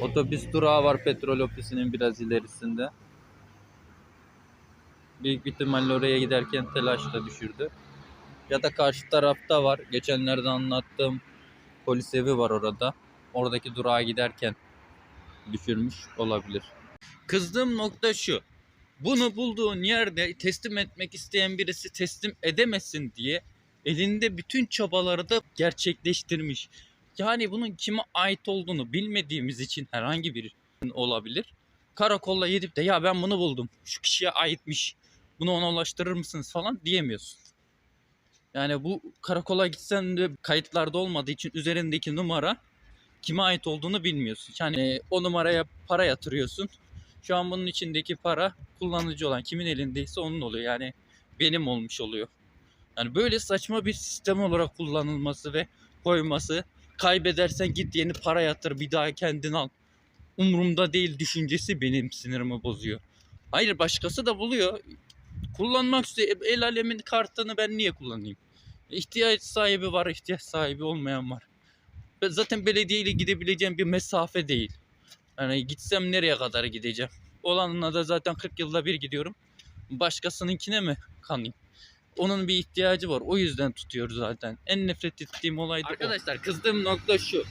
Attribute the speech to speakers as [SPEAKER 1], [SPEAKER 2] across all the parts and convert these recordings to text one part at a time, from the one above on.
[SPEAKER 1] Otobüs durağı var petrol ofisinin biraz ilerisinde. Büyük bir ihtimalle oraya giderken telaşla düşürdü. Ya da karşı tarafta var. Geçenlerde anlattığım polis evi var orada. Oradaki durağa giderken düşürmüş olabilir. Kızdığım nokta şu. Bunu bulduğun yerde teslim etmek isteyen birisi teslim edemesin diye elinde bütün çabaları da gerçekleştirmiş. Yani bunun kime ait olduğunu bilmediğimiz için herhangi bir olabilir. Karakolla gidip de ya ben bunu buldum. Şu kişiye aitmiş. Bunu ona ulaştırır mısınız falan diyemiyorsun. Yani bu karakola gitsen de kayıtlarda olmadığı için üzerindeki numara kime ait olduğunu bilmiyorsun. Yani e, o numaraya para yatırıyorsun. Şu an bunun içindeki para kullanıcı olan kimin elindeyse onun oluyor. Yani benim olmuş oluyor. Yani böyle saçma bir sistem olarak kullanılması ve koyması kaybedersen git yeni para yatır bir daha kendin al. Umurumda değil düşüncesi benim sinirimi bozuyor. Hayır başkası da buluyor. Kullanmak istiyor. El alemin kartını ben niye kullanayım? İhtiyaç sahibi var, ihtiyaç sahibi olmayan var. Ben zaten belediyeyle gidebileceğim bir mesafe değil. Yani gitsem nereye kadar gideceğim? Olanına da zaten 40 yılda bir gidiyorum. Başkasınınkine mi kanayım? Onun bir ihtiyacı var. O yüzden tutuyoruz zaten. En nefret ettiğim olay da Arkadaşlar kızdığım nokta şu.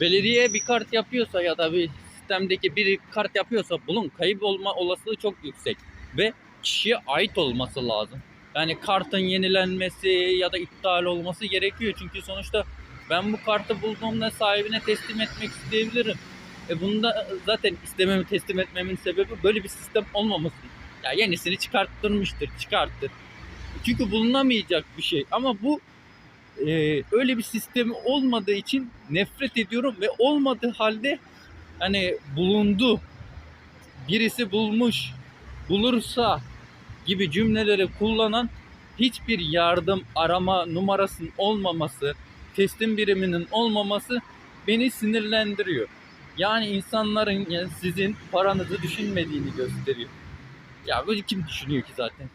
[SPEAKER 1] Belediye bir kart yapıyorsa ya da bir sistemdeki bir kart yapıyorsa bunun kayıp olma olasılığı çok yüksek. Ve kişiye ait olması lazım. Yani kartın yenilenmesi ya da iptal olması gerekiyor. Çünkü sonuçta ben bu kartı bulduğumda sahibine teslim etmek isteyebilirim. E bunda zaten istememi teslim etmemin sebebi böyle bir sistem olmaması. Ya yenisini çıkarttırmıştır, çıkarttır. Çünkü bulunamayacak bir şey. Ama bu e, öyle bir sistemi olmadığı için nefret ediyorum ve olmadığı halde hani bulundu, birisi bulmuş, bulursa gibi cümleleri kullanan hiçbir yardım arama numarasının olmaması, teslim biriminin olmaması beni sinirlendiriyor. Yani insanların yani sizin paranızı düşünmediğini gösteriyor. Ya böyle kim düşünüyor ki zaten?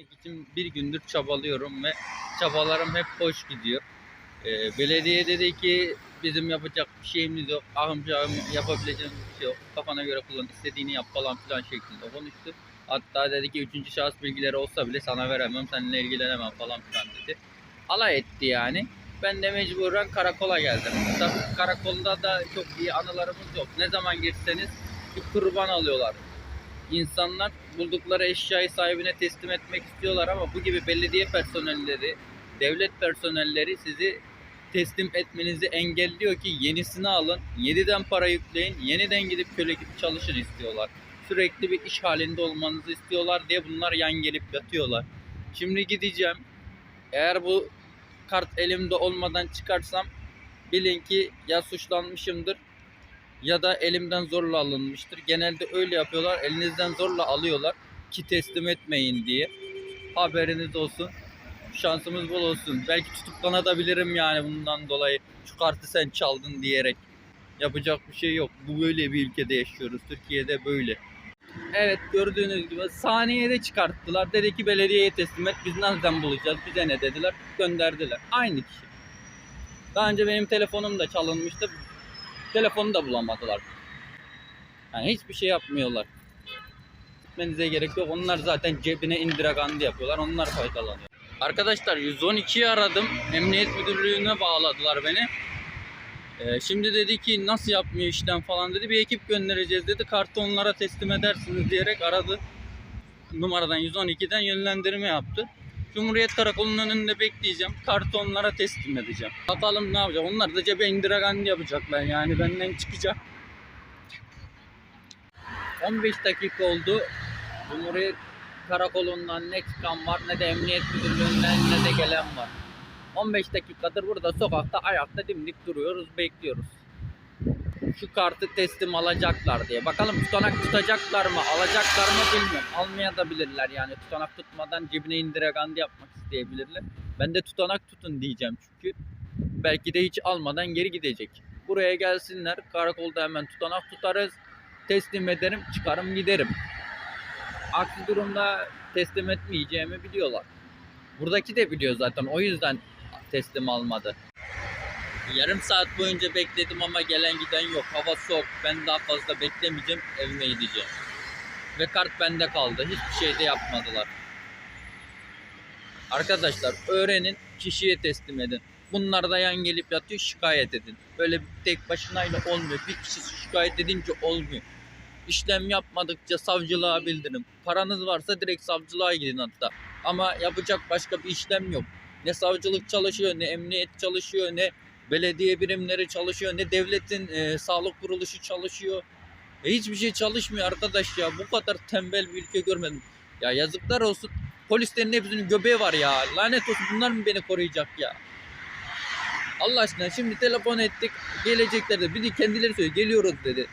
[SPEAKER 1] Gitmek için bir gündür çabalıyorum ve çabalarım hep boş gidiyor. Ee, belediye dedi ki bizim yapacak bir şeyimiz yok. Ahım şahım yapabileceğimiz bir şey yok. Kafana göre kullan, istediğini yap falan filan şeklinde konuştu. Hatta dedi ki üçüncü şahıs bilgileri olsa bile sana veremem, seninle ilgilenemem falan filan dedi. Alay etti yani. Ben de mecburen karakola geldim. Tabii karakolda da çok iyi anılarımız yok. Ne zaman girseniz bir kurban alıyorlar. İnsanlar buldukları eşyayı sahibine teslim etmek istiyorlar ama bu gibi belediye personelleri, devlet personelleri sizi teslim etmenizi engelliyor ki yenisini alın, yeniden para yükleyin, yeniden gidip köle gibi çalışın istiyorlar. Sürekli bir iş halinde olmanızı istiyorlar diye bunlar yan gelip yatıyorlar. Şimdi gideceğim. Eğer bu kart elimde olmadan çıkarsam bilin ki ya suçlanmışımdır ya da elimden zorla alınmıştır. Genelde öyle yapıyorlar. Elinizden zorla alıyorlar ki teslim etmeyin diye. Haberiniz olsun. Şansımız bol olsun. Belki tutuklanabilirim yani bundan dolayı. Şu kartı sen çaldın diyerek. Yapacak bir şey yok. Bu böyle bir ülkede yaşıyoruz. Türkiye'de böyle. Evet gördüğünüz gibi saniyede çıkarttılar. Dedi ki belediyeye teslim et. Biz nereden bulacağız? Bize ne dediler? Gönderdiler. Aynı kişi. Daha önce benim telefonum da çalınmıştı. Telefonu da bulamadılar. Yani hiçbir şey yapmıyorlar. Gitmenize gerek yok. Onlar zaten cebine indiragandı yapıyorlar. Onlar faydalanıyor. Arkadaşlar 112'yi aradım. Emniyet müdürlüğüne bağladılar beni. Ee, şimdi dedi ki nasıl yapmıyor işlem falan dedi. Bir ekip göndereceğiz dedi. Kartı onlara teslim edersiniz diyerek aradı. Numaradan 112'den yönlendirme yaptı. Cumhuriyet Karakolu'nun önünde bekleyeceğim. Kartı onlara teslim edeceğim. Bakalım ne yapacak. Onlar da cebe indiragandi yapacaklar yani benden çıkacak. 15 dakika oldu. Cumhuriyet Karakolu'ndan ne çıkan var ne de Emniyet Müdürlüğü'nden ne de gelen var. 15 dakikadır burada sokakta ayakta dimdik duruyoruz bekliyoruz. Şu kartı teslim alacaklar diye. Bakalım tutanak tutacaklar mı alacaklar mı bilmiyorum. Almaya da bilirler yani tutanak tutmadan cebine indiregandı yapmak isteyebilirler. Ben de tutanak tutun diyeceğim çünkü. Belki de hiç almadan geri gidecek. Buraya gelsinler karakolda hemen tutanak tutarız. Teslim ederim çıkarım giderim. Aksi durumda teslim etmeyeceğimi biliyorlar. Buradaki de biliyor zaten o yüzden teslim almadı. Yarım saat boyunca bekledim ama gelen giden yok. Hava soğuk. Ben daha fazla beklemeyeceğim. Evime gideceğim. Ve kart bende kaldı. Hiçbir şey de yapmadılar. Arkadaşlar öğrenin, kişiye teslim edin. Bunlar da yan gelip yatıyor, şikayet edin. Böyle tek başınayla olmuyor. Bir kişi şikayet edince olmuyor. İşlem yapmadıkça savcılığa bildirin. Paranız varsa direkt savcılığa gidin hatta. Ama yapacak başka bir işlem yok. Ne savcılık çalışıyor, ne emniyet çalışıyor, ne belediye birimleri çalışıyor, ne devletin e, sağlık kuruluşu çalışıyor. E, hiçbir şey çalışmıyor arkadaş ya. Bu kadar tembel bir ülke görmedim. Ya yazıklar olsun. Polislerin hepsinin göbeği var ya. Lanet olsun bunlar mı beni koruyacak ya? Allah aşkına şimdi telefon ettik. Gelecekler de bir de kendileri söylüyor. Geliyoruz dedi.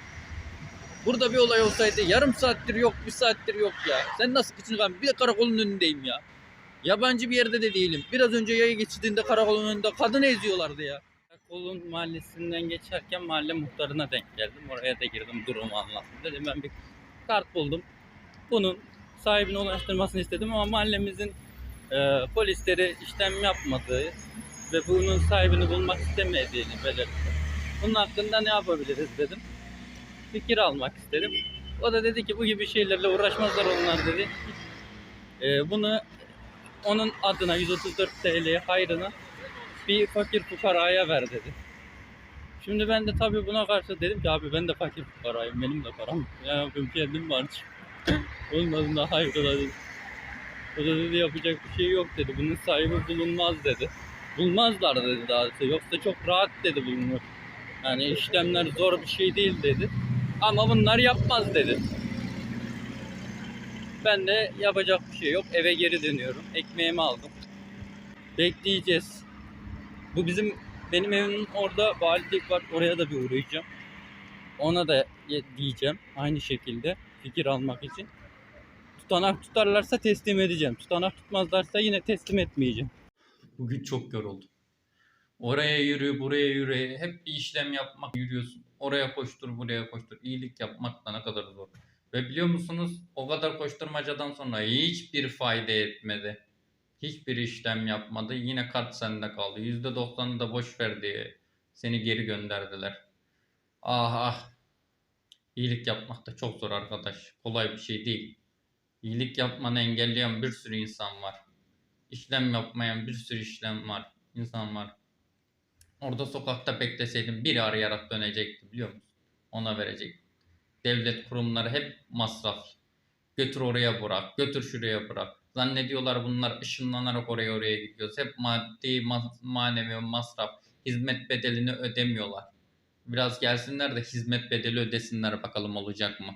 [SPEAKER 1] Burada bir olay olsaydı yarım saattir yok, bir saattir yok ya. Sen nasıl kan? Bir de karakolun önündeyim ya. Yabancı bir yerde de değilim. Biraz önce yaya geçtiğinde karakolun önünde kadını eziyorlardı ya. Karakolun mahallesinden geçerken mahalle muhtarına denk geldim. Oraya da girdim durumu anlattım. Dedim ben bir kart buldum. Bunun sahibine ulaştırmasını istedim ama mahallemizin e, polisleri işlem yapmadığı ve bunun sahibini bulmak istemediğini belirtti. Bunun hakkında ne yapabiliriz dedim. Fikir almak istedim. O da dedi ki bu gibi şeylerle uğraşmazlar onlar dedi. E, bunu onun adına 134 TL hayrına bir fakir fukaraya ver dedi. Şimdi ben de tabii buna karşı dedim ki abi ben de fakir fukarayım benim de param. Ya yapayım kendim var. Onun adına hayır dedi. O da dedi yapacak bir şey yok dedi. Bunun sahibi bulunmaz dedi. Bulmazlar dedi daha doğrusu. Yoksa çok rahat dedi bulunur. Yani işlemler zor bir şey değil dedi. Ama bunlar yapmaz dedi. Ben de yapacak bir şey yok. Eve geri dönüyorum. Ekmeğimi aldım. Bekleyeceğiz. Bu bizim benim evimin orada valilik var. Oraya da bir uğrayacağım. Ona da ye- diyeceğim aynı şekilde fikir almak için. Tutanak tutarlarsa teslim edeceğim. Tutanak tutmazlarsa yine teslim etmeyeceğim. Bugün çok yoruldum. Oraya yürü, buraya yürü. Hep bir işlem yapmak yürüyorsun. Oraya koştur, buraya koştur. İyilik yapmak da ne kadar zor. Ve biliyor musunuz o kadar koşturmacadan sonra hiçbir fayda etmedi. Hiçbir işlem yapmadı. Yine kart sende kaldı. %90'ı da boş ver diye seni geri gönderdiler. Ah ah. İyilik yapmak da çok zor arkadaş. Kolay bir şey değil. İyilik yapmanı engelleyen bir sürü insan var. İşlem yapmayan bir sürü işlem var. insan var. Orada sokakta bekleseydim biri arayarak dönecekti biliyor musun? Ona verecek. Devlet kurumları hep masraf. Götür oraya bırak, götür şuraya bırak. Zannediyorlar bunlar ışınlanarak oraya oraya gidiyoruz. Hep maddi, ma- manevi masraf. Hizmet bedelini ödemiyorlar. Biraz gelsinler de hizmet bedeli ödesinler bakalım olacak mı?